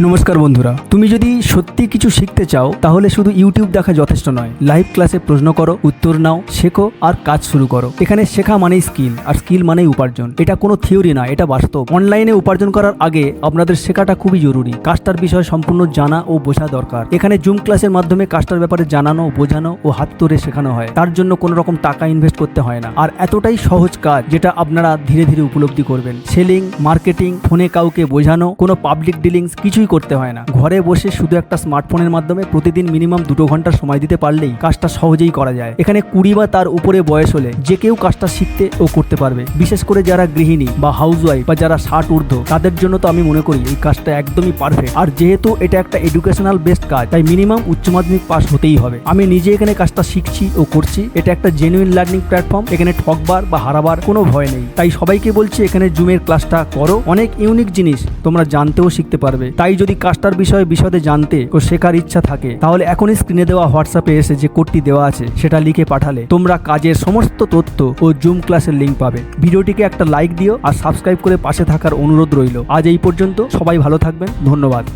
নমস্কার বন্ধুরা, তুমি যদি সত্যি কিছু শিখতে চাও, তাহলে শুধু ইউটিউব দেখা যথেষ্ট নয়। লাইভ ক্লাসে প্রশ্ন করো, উত্তর নাও, শেখো আর কাজ শুরু করো। এখানে শেখা মানেই স্কিল আর স্কিল মানেই উপার্জন। এটা কোনো থিওরি না, এটা বাস্তব। অনলাইনে উপার্জন করার আগে আপনাদের শেখাটা খুবই জরুরি। কাজটার বিষয়ে সম্পূর্ণ জানা ও বোঝা দরকার। এখানে জুম ক্লাসের মাধ্যমে কাজটার ব্যাপারে জানানো, বোঝানো ও হাত ধরে শেখানো হয়। তার জন্য কোনো রকম টাকা ইনভেস্ট করতে হয় না। আর এতটাই সহজ কাজ, যেটা আপনারা ধীরে ধীরে উপলব্ধি করবেন। সেলিং মার্কেটিং ফোনে কাউকে বোঝানো, কোনো পাবলিক ডিলিংস কিছুই করতে হয় না। ঘরে বসে শুধু একটা স্মার্টফোনের মাধ্যমে প্রতিদিন মিনিমাম দুটো ঘণ্টা সময় দিতে পারলেই কাজটা সহজেই করা যায়। এখানে কুড়ি বা তার উপরে বয়স হলে যে কেউ কাজটা শিখতে ও করতে পারবে। বিশেষ করে যারা গৃহিণী বা হাউসওয়াইফ বা যারা ষাট ঊর্ধ্ব, তাদের জন্য তো আমি মনে করি এই কাজটা একদমই পারফেক্ট আর যেহেতু এটা একটা এডুকেশনাল বেসড কাজ, তাই মিনিমাম উচ্চ মাধ্যমিক পাস হতেই হবে। আমি নিজে এখানে কাজটা শিখছি ও করছি। এটা একটা জেনুইন লার্নিং প্ল্যাটফর্ম এখানে ঠকবার বা হারাবার কোনো ভয় নেই। তাই সবাইকে বলছি এখানে জুমের ক্লাসটা করো। অনেক ইউনিক জিনিস তোমরা জানতেও শিখতে পারবে। তাই যদি কাজটার বিষয়ে বিশদে জানতে ও শেখার ইচ্ছা থাকে, তাহলে এখনই স্ক্রিনে দেওয়া হোয়াটসঅ্যাপে এসে যে কোডটি দেওয়া আছে, সেটা লিখে পাঠালে তোমরা কাজের সমস্ত তথ্য ও জুম ক্লাসের লিঙ্ক পাবে। ভিডিওটিকে একটা লাইক দিও আর সাবস্ক্রাইব করে পাশে থাকার অনুরোধ রইল। আজ এই পর্যন্ত সবাই ভালো থাকবেন। ধন্যবাদ।